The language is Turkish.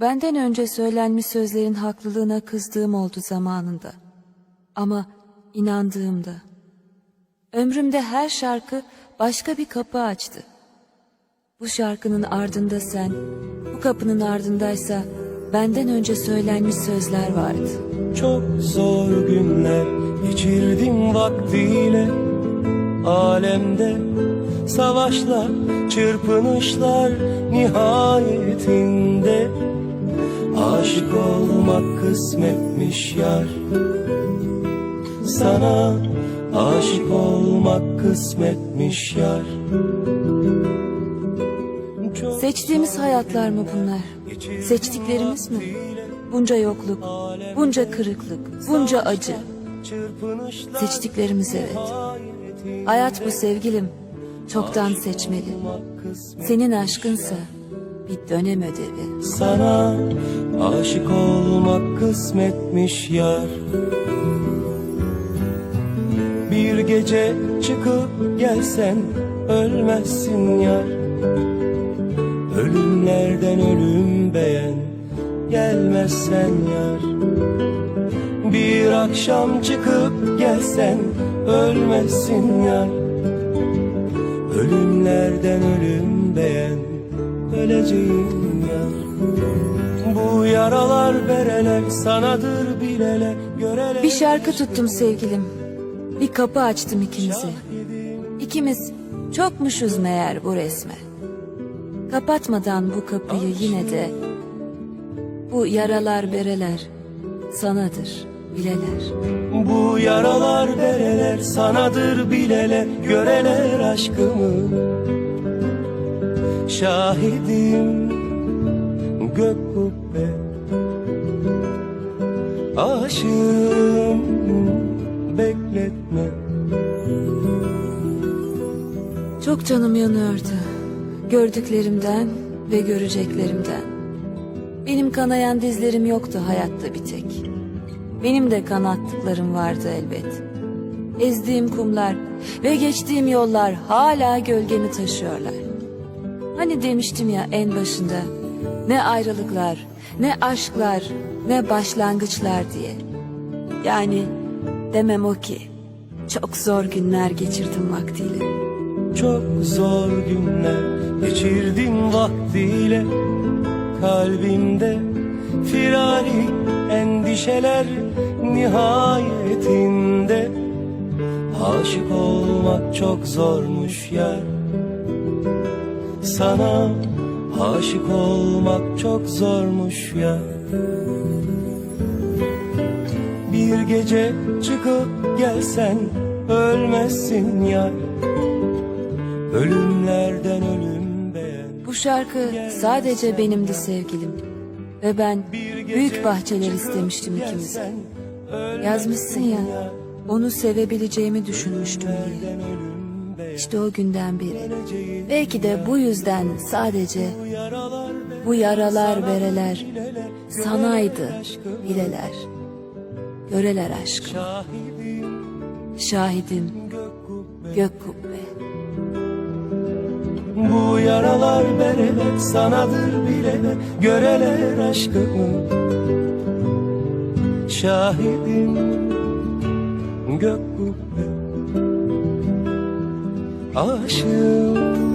Benden önce söylenmiş sözlerin haklılığına kızdığım oldu zamanında. Ama inandığımda. Ömrümde her şarkı başka bir kapı açtı. Bu şarkının ardında sen, bu kapının ardındaysa benden önce söylenmiş sözler vardı. Çok zor günler geçirdim vaktiyle Alemde savaşlar, çırpınışlar nihayetinde Aşık olmak kısmetmiş yar Sana aşık olmak kısmetmiş yar Seçtiğimiz hayatlar mı bunlar? Seçtiklerimiz mi? Bunca yokluk, bunca kırıklık, bunca acı. Seçtiklerimiz evet. Hayat bu sevgilim. Çoktan seçmeli. Senin aşkınsa bir dönem ödevi. Sana aşık olmak kısmetmiş yar. Bir gece çıkıp gelsen ölmezsin yar. Ölümlerden ölüm beğen gelmezsen yar. Bir akşam çıkıp gelsen ölmezsin yar. Ölümlerden öleceğim yar Bu yaralar bereler sanadır bileler göreler Bir şarkı tuttum sevgilim. Bir kapı açtım ikimize. İkimiz çokmuşuz meğer bu resme. Kapatmadan bu kapıyı yine de bu yaralar bereler sanadır bileler. Bu yaralar bereler sanadır bileler göreler aşkımı Şahidim gök kubbe Aşığım bekletme Çok canım yanıyordu. Gördüklerimden ve göreceklerimden. Benim kanayan dizlerim yoktu hayatta bir tek. Benim de kanattıklarım vardı elbet. Ezdiğim kumlar ve geçtiğim yollar hala gölgemi taşıyorlar. Hani demiştim ya en başında ne ayrılıklar, ne aşklar, ne başlangıçlar diye. Yani demem o ki çok zor günler geçirdim vaktiyle. Çok zor günler geçirdim vaktiyle Kalbimde firari endişeler nihayetinde Aşık olmak çok zormuş yar Sana aşık olmak çok zormuş yar Bir gece çıkıp gelsen ölmezsin yar Ölümlerden ölüm beğen Bu şarkı sadece benimdi sevgilim. Ve ben büyük bahçeler istemiştim ikimize. Yazmışsın ya, onu sevebileceğimi düşünmüştüm diye. İşte o günden beri. Belki de bu yüzden sadece bu yaralar bereler sanaydı bileler. Göreler aşkım. Şahidim gök kubbe. Bu yaralar bereler sanadır bileler Göreler aşkımı Şahidim gök kubbe Aşığım